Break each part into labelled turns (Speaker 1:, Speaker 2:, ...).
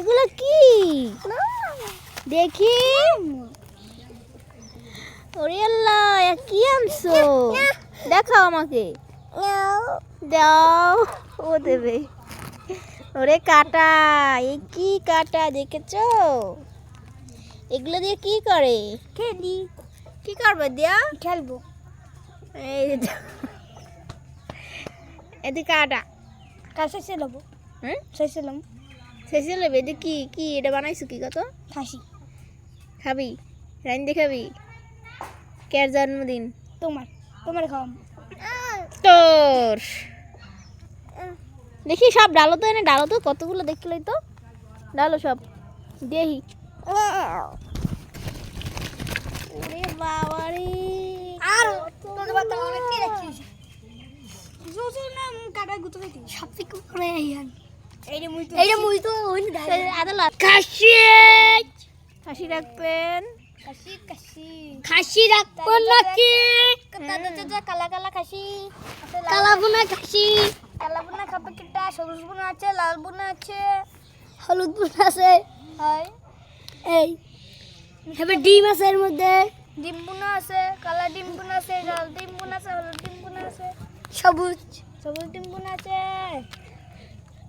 Speaker 1: এগুলো কি? দেখি। ওরে আল্লাহ কি আনছো? দেখাও আমাকে। দাও ও দেবে। ওরে কাটা এ কি কাটা দেখেছ? এগুলো দিয়ে কি করে? খেলি। কি করবে দিয়া?
Speaker 2: খেলব।
Speaker 1: এই এদিকে কাটা
Speaker 2: কাছে ছিলাম
Speaker 1: হুম?
Speaker 2: শেষছিলাম
Speaker 1: শেষে নেবে এটা কি কি এটা বানাইছো কি কত
Speaker 2: খাসি।
Speaker 1: খাবি? রাইন খাবি? কের জন্মদিন?
Speaker 2: তোমার তোমার খাওয়াম।
Speaker 1: তোর। দেখি সব ডালো তো এনে ডালো তো কতগুলো দেখলে তো? ডালো সব ওরে বাবা রে
Speaker 2: আর তোর বাচ্চা অনেক কি রাখিস জোজো না কাটা গুতো খাইতি সব থেকে করে আইয়ান। এইটা মুই তো ওই
Speaker 1: আদালা খাসি! খাসি রাখবেন।
Speaker 2: খাসি খাসি।
Speaker 1: খাসি রাখবেন নাকি?
Speaker 2: কত কালা কালা খাসি।
Speaker 1: কালা বোনা খাসি।
Speaker 2: কালা বোনা খাবে কিটা? সবুজ বোনা আছে লাল বোনা আছে।
Speaker 1: হলুদ বোনা আছে।
Speaker 2: হয়।
Speaker 1: এই এবার ডিম আছে এর মধ্যে।
Speaker 2: ডিম বোনা আছে কালা ডিম বোনা আছে লাল ডিম বোনা আছে হলুদ ডিম বোনা আছে।
Speaker 1: সবুজ।
Speaker 2: সবুজ ডিম বোনা আছে।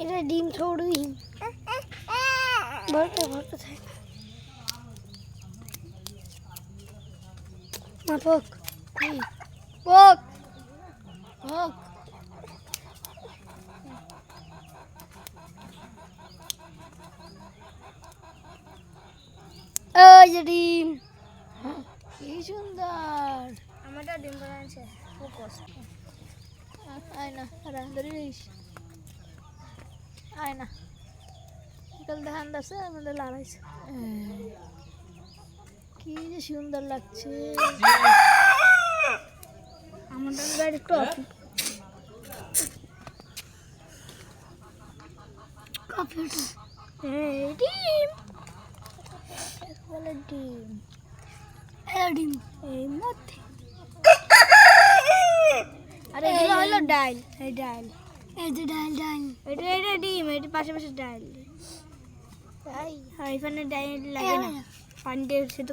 Speaker 2: এটা ডিম ছড়ুই ভরতে ভরতে থাক। মা পোক। পোক। ওই যে ডিম
Speaker 1: কি সুন্দর।
Speaker 2: আমারটা ডিম বানাচ্ছে ফোকাস
Speaker 1: আয় না রান্ধরিস আয় না। বিকাল ধান আছে আমাদের লড়াইছে। কি যে সুন্দর লাগছে।
Speaker 2: আমারটা গাড়ি ডিম।
Speaker 1: বলে ডিম
Speaker 2: ডিম এই মধ্যে
Speaker 1: আর এগুলো হলো ডাল।
Speaker 2: এই ডাল। এই যে ডাল ডাল। এটা এটা ডিম এটা পাশে পাশে ডাল এখানে ডাল লাগে না। পানি দিয়ে সেদ্ধ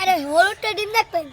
Speaker 1: আরে হলুদটা ডিম দেখবেন?